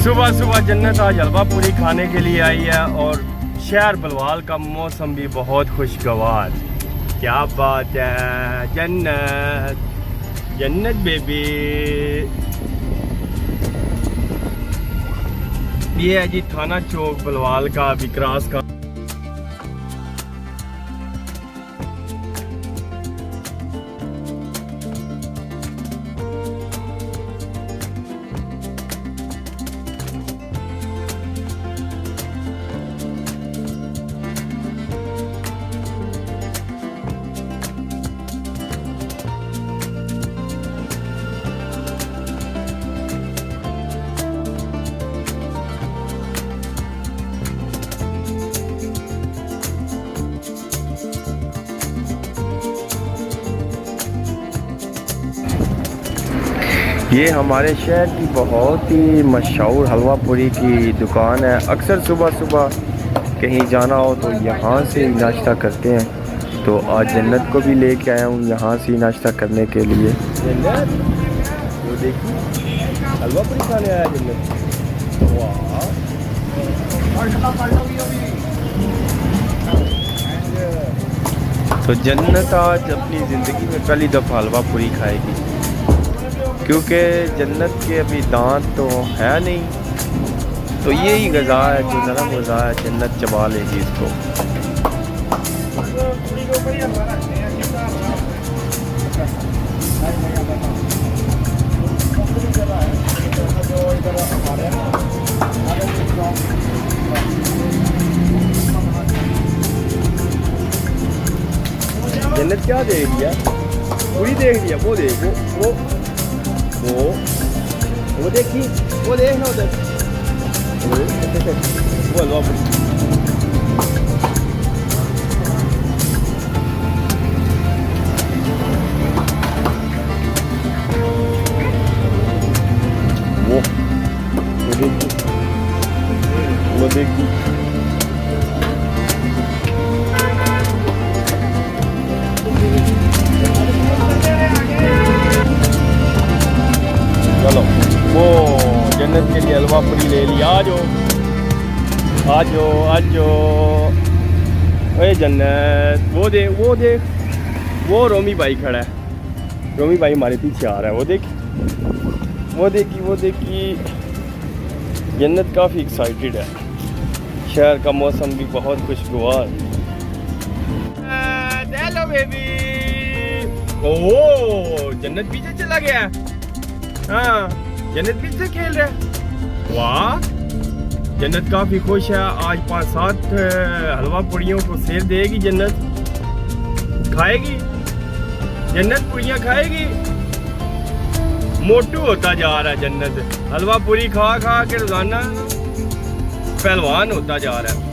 सुबह सुबह जन्नत आज हलवा पूरी खाने के लिए आई है और शहर बलवाल का मौसम भी बहुत खुशगवार। क्या बात है, जन्नत जन्नत बेबी। ये है जी थाना चौक बलवाल का विक्रास का। ये हमारे शहर की बहुत ही मशहूर हलवा पूरी की दुकान है। अक्सर सुबह सुबह कहीं जाना हो तो यहाँ से ही नाश्ता करते हैं। तो आज जन्नत को भी लेके आया हूँ यहाँ से ही नाश्ता करने के लिए। जन्नत वो देखिए हलवा पूरी खाने आया जन्नत। तो जन्नत आज अपनी ज़िंदगी में पहली दफ़ा हलवा पूरी खाएगी। क्योंकि जन्नत के अभी दांत तो है नहीं। तो यही गज़ा है जो नरम गज़ा है, जन्नत चबा लेगी इसको। जन्नत क्या देख लिया? पूरी देख लिया, वो देख, वो वो। वो वो देखी वो देखना उधर वो हलवा पूरी वो वो देखी वो देखी चलो जन्नत के लिए हलवा पूरी ले लिया आ जाओ। आ जाओ आ जाओ। अरे जन्नत। वो देख वो देख। वो रोमी भाई खड़ा है। रोमी भाई हमारे पीछे आ रहा है। वो देख। वो देखी वो देखी। जन्नत काफ़ी एक्साइटेड है। शहर का मौसम भी बहुत खुशगवार। हेलो बेबी ओह, जन्नत पीछे चला गया। हाँ। जन्नत पीछे खेल रहा है वाह जन्नत काफ़ी खुश है आज पाँच सात अ, हलवा पुड़ियों को सेर देगी जन्नत खाएगी जन्नत पुड़ियाँ खाएगी मोटू होता जा रहा है जन्नत हलवा पूरी खा खा के रोज़ाना पहलवान होता जा रहा है